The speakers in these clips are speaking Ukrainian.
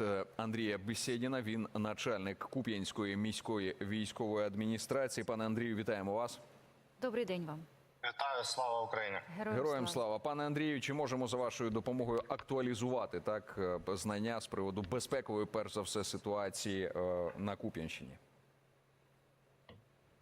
Е, Андрія Бесєдіна. Він начальник Куп'янської міської військової адміністрації. Пане Андрію, вітаємо вас. Добрий день вам. Вітаю, слава Україні! Героям, Героям слава, пане Андрію. Чи можемо за вашою допомогою актуалізувати так е, знання з приводу безпекової, перш за все, ситуації е, на Куп'янщині?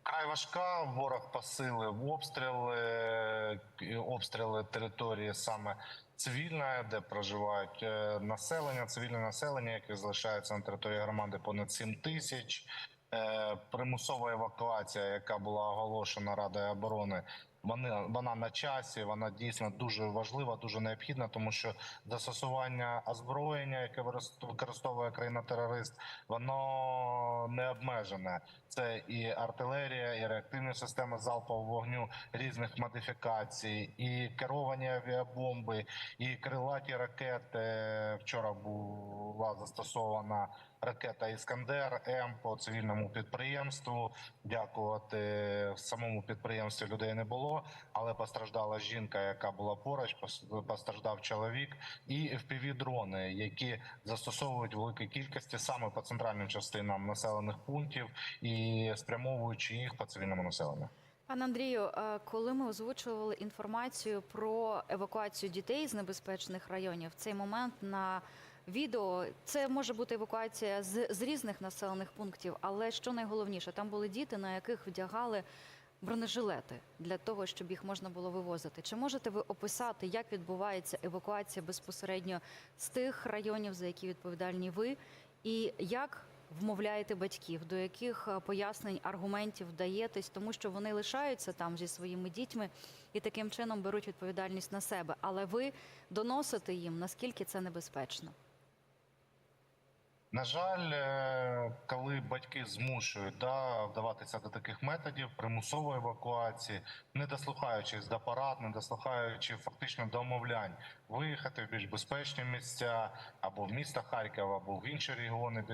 Край важка. Ворог посилив обстріли, обстріли території саме цивільної, де проживають е, населення, цивільне населення, яке залишається на території громади понад 7 тисяч. Е, Примусова евакуація, яка була оголошена Радою оборони, вони вона на часі. Вона дійсно дуже важлива, дуже необхідна, тому що застосування озброєння, яке використовує країна-терорист, воно не обмежене. Це і артилерія, і реактивні системи залпового вогню різних модифікацій, і керовані авіабомби, і крилаті ракети. Вчора була застосована ракета Іскандер М по цивільному підприємству. Дякувати самому підприємстві людей не було, але постраждала жінка, яка була поруч, пос- постраждав чоловік, і fpv дрони, які застосовують в великій кількості саме по центральним частинам населених пунктів і спрямовуючи їх по цивільному населенню. Пане Андрію, е, коли ми озвучували інформацію про евакуацію дітей з небезпечних районів, в цей момент на відео це може бути евакуація з, з різних населених пунктів, але що найголовніше, там були діти, на яких вдягали бронежилети для того, щоб їх можна було вивозити. Чи можете ви описати, як відбувається евакуація безпосередньо з тих районів, за які відповідальні ви, і як вмовляєте батьків, до яких е, пояснень, аргументів даєтесь, тому що вони лишаються там зі своїми дітьми і таким чином беруть відповідальність на себе. Але ви доносите їм, наскільки це небезпечно. На жаль, е, коли батьки змушують да, вдаватися до таких методів примусової евакуації, не дослухаючись до парад, не дослухаючи фактично до умовлянь, виїхати в більш безпечні місця або в місто Харків, або в інші регіони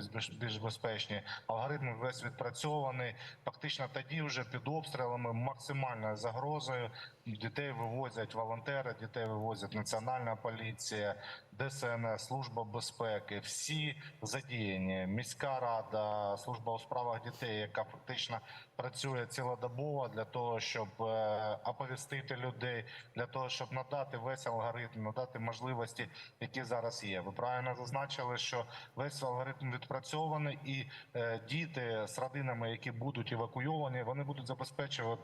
більш безпечні. Алгоритм весь відпрацьований. Фактично тоді вже під обстрілами максимальною загрозою дітей вивозять волонтери, дітей вивозять національна поліція, ДСНС, служба безпеки. Всі задіяні. Міська рада, служба у справах дітей, яка фактично працює цілодобово для того, щоб е, оповістити людей, для того, щоб надати весь алгоритм, надати можливості, які зараз є. Ви правильно зазначили, що весь алгоритм відпрацьований, і е, діти з родинами, які будуть евакуйовані, вони будуть забезпечувати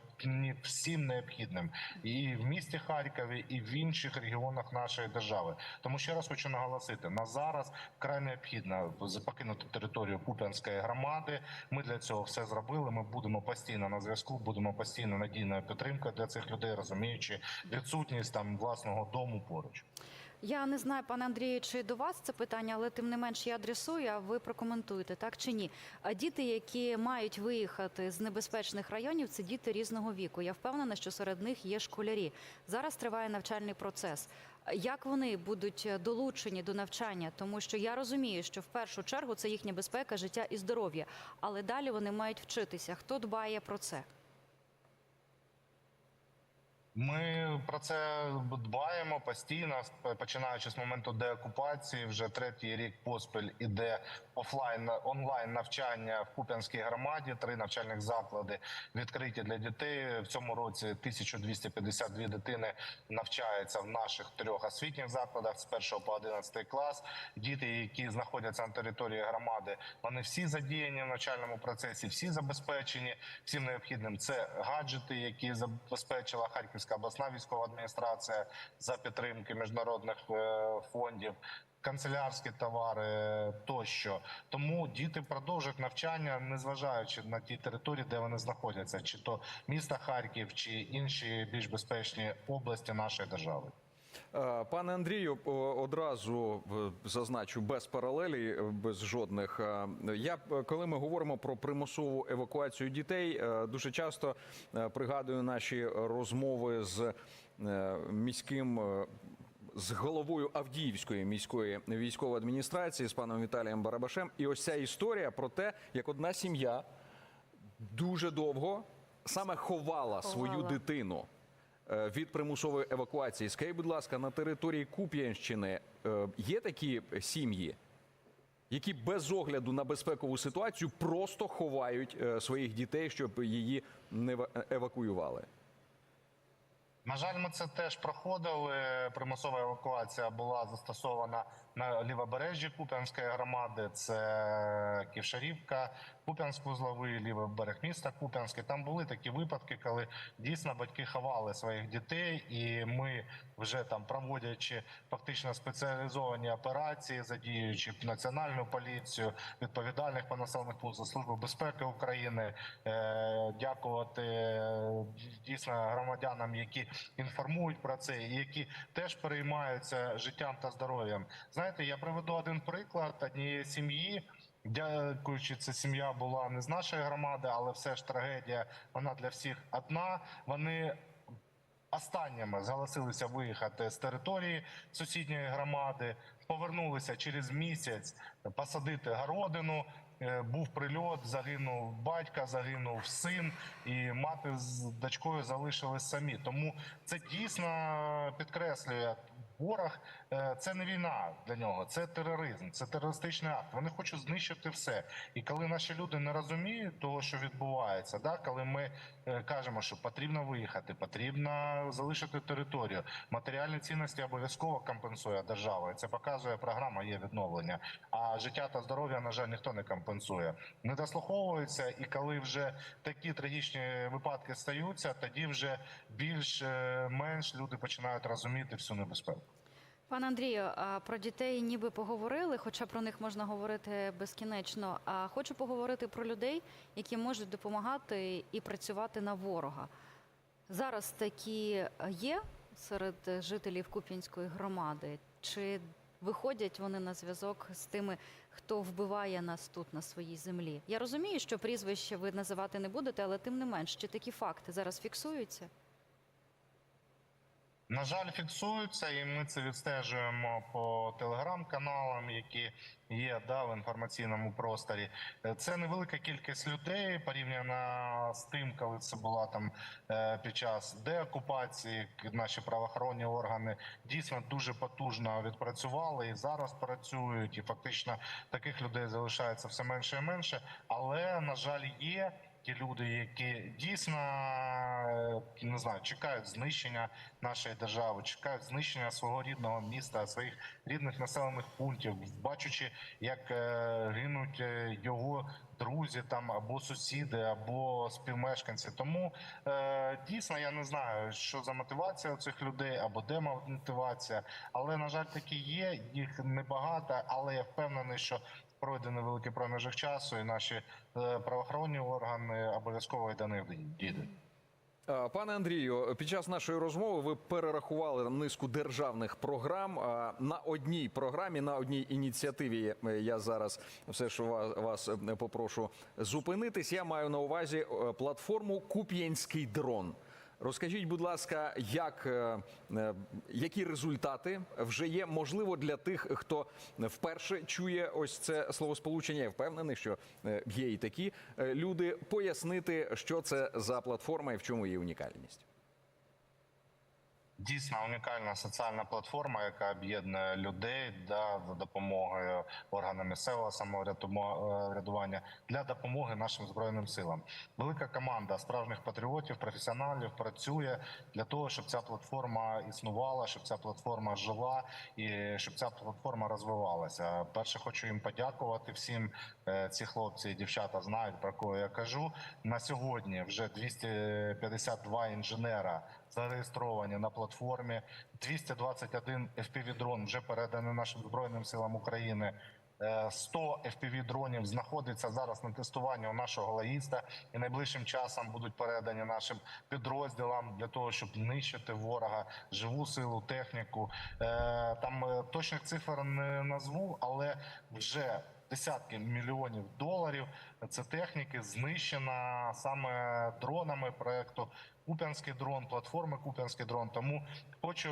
всім необхідним і в місті Харкові, і в інших регіонах нашої держави. Тому ще раз хочу наголосити: на зараз вкрай необхідно покинути територію Куп'янської громади. Ми для цього все зробили. Ми будемо постійно на зв'язку, будемо постійно надійною підтримкою для цих людей, розуміючи відсутність там власного дому поруч. Я не знаю, пане Андрію, чи до вас це питання, але тим не менш я адресую, а ви прокоментуєте, так чи ні. А діти, які мають виїхати з небезпечних районів, це діти різного віку. Я впевнена, що серед них є школярі. Зараз триває навчальний процес. Як вони будуть долучені до навчання? Тому що я розумію, що в першу чергу це їхня безпека, життя і здоров'я, але далі вони мають вчитися. Хто дбає про це? Ми про це дбаємо постійно, починаючи з моменту деокупації. Вже третій рік поспіль іде офлайн онлайн навчання в Куп'янській громаді. Три навчальних заклади відкриті для дітей. В цьому році 1252 дитини навчаються в наших трьох освітніх закладах з 1 по 11 клас. Діти, які знаходяться на території громади, вони всі задіяні в навчальному процесі, всі забезпечені всім необхідним. Це гаджети, які забезпечила Харківська обласна військова адміністрація за підтримки міжнародних е, фондів. Канцелярські товари тощо тому діти продовжують навчання, незважаючи на ті території, де вони знаходяться, чи то місто Харків, чи інші більш безпечні області нашої держави. Е, Пане Андрію, одразу е, зазначу без паралелі, е, без жодних. Я коли ми говоримо про примусову евакуацію дітей, дуже часто пригадую наші розмови з міським. З головою Авдіївської міської військової адміністрації з паном Віталієм Барабашем, і ось ця історія про те, як одна сім'я дуже довго саме ховала свою дитину від примусової евакуації. Скажіть, будь ласка, на території Куп'янщини е, є такі сім'ї? які без огляду на безпекову ситуацію просто ховають е, своїх дітей, щоб її не ва- евакуювали. На жаль, ми це теж проходили. Примусова евакуація була застосована на лівобережжі Куп'янської громади. Це Ківшарівка, Куп'янськ вузловий, лівий берег міста Куп'янське. Там були такі випадки, коли дійсно батьки ховали своїх дітей, і ми вже там проводячи фактично спеціалізовані операції, задіюючи національну поліцію, відповідальних по населених пунктах Служби безпеки України, е, дякувати е, дійсно громадянам, які інформують про це, і які теж переймаються життям та здоров'ям. Знаєте, я приведу один приклад однієї сім'ї. Дякуючи, ця сім'я була не з нашої громади, але все ж трагедія. Вона для всіх одна. Вони останніми зголосилися виїхати з території сусідньої громади, повернулися через місяць посадити городину. Е, Був прильот, загинув батька, загинув син, і мати з дочкою залишились самі. Тому це дійсно підкреслює. Ворог е, це не війна для нього, це тероризм, це терористичний акт. Вони хочуть знищити все. І коли наші люди не розуміють того, що відбувається, да, коли ми кажемо, що потрібно виїхати, потрібно залишити територію, матеріальні цінності обов'язково компенсує держава. Це показує програма є відновлення. А життя та здоров'я, на жаль, ніхто не компенсує. Не дослуховуються, і коли вже такі трагічні випадки стаються, тоді вже більш-менш люди починають розуміти всю небезпеку. Пане Андрію, про дітей ніби поговорили, хоча про них можна говорити безкінечно. А хочу поговорити про людей, які можуть допомагати і працювати на ворога. Зараз такі є серед жителів Куп'янської громади. Чи виходять вони на зв'язок з тими, хто вбиває нас тут на своїй землі? Я розумію, що прізвище ви називати не будете, але тим не менш, чи такі факти зараз фіксуються? На жаль, фіксуються, і ми це відстежуємо по телеграм-каналам, які є да, в інформаційному просторі. Е, Це невелика кількість людей порівняно з тим, коли це була там е, під час деокупації. Наші правоохоронні органи дійсно дуже потужно відпрацювали і зараз працюють. І фактично таких людей залишається все менше і менше. Але на жаль, є ті люди, які дійсно е, не знаю, чекають знищення нашої держави, чекають знищення свого рідного міста, своїх рідних населених пунктів, бачачи, як е, гинуть е, його друзі там або сусіди, або співмешканці. Тому дійсно я не знаю, що за мотивація у цих людей або де мотивація, але на жаль, такі є. Їх небагато, але я впевнений, що пройде невеликий проміжок часу, і наші е, правоохоронні органи обов'язково й до них дійдуть. Пане Андрію, під час нашої розмови ви перерахували низку державних програм. На одній програмі, на одній ініціативі е, я зараз все, що вас, е, попрошу зупинитись. Я маю на увазі е, платформу Куп'янський дрон. Розкажіть, будь ласка, як, е, е, які результати вже є? Можливо, для тих, хто вперше чує ось це словосполучення. Я впевнений, що е, є і такі люди. Пояснити, що це за платформа і в чому її унікальність. Дійсно унікальна соціальна платформа, яка об'єднує людей да, за допомогою органів місцевого самоврядування для допомоги нашим збройним силам. Велика команда справжніх патріотів, професіоналів працює для того, щоб ця платформа існувала, щоб ця платформа жила і щоб ця платформа розвивалася. Перше, хочу їм подякувати всім. Е, Ці хлопці і дівчата знають про кого я кажу. На сьогодні вже 252 інженера зареєстровані на платформі. 221 FPV-дрон вже переданий нашим збройним силам України. Е, 100 FPV-дронів знаходиться зараз на тестуванні у нашого логіста і найближчим часом будуть передані нашим підрозділам для того, щоб нищити ворога, живу силу, техніку. Е, Там е, точних цифр не назву, але вже десятки мільйонів доларів. Це техніки знищена саме дронами проекту Куп'янський дрон, платформи Куп'янський дрон. Тому хочу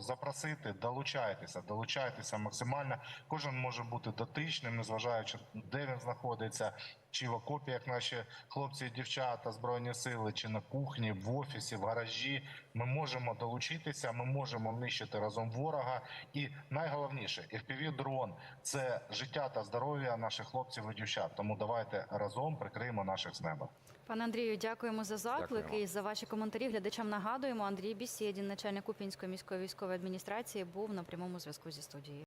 запросити, долучайтеся, долучайтеся максимально. Кожен може бути дотичним, незважаючи де він знаходиться, чи в окопі, як наші хлопці і дівчата, збройні сили, чи на кухні, в офісі, в гаражі. Ми можемо долучитися, ми можемо нищити разом ворога. І найголовніше, fpv дрон це життя та здоров'я наших хлопців і дівчат. Тому давайте разом прикриємо наших з неба. Пане Андрію, дякуємо за заклики Дякуємо. і за ваші коментарі. Глядачам нагадуємо, Андрій Бісєдін, начальник Купінської міської військової адміністрації, був на прямому зв'язку зі студією.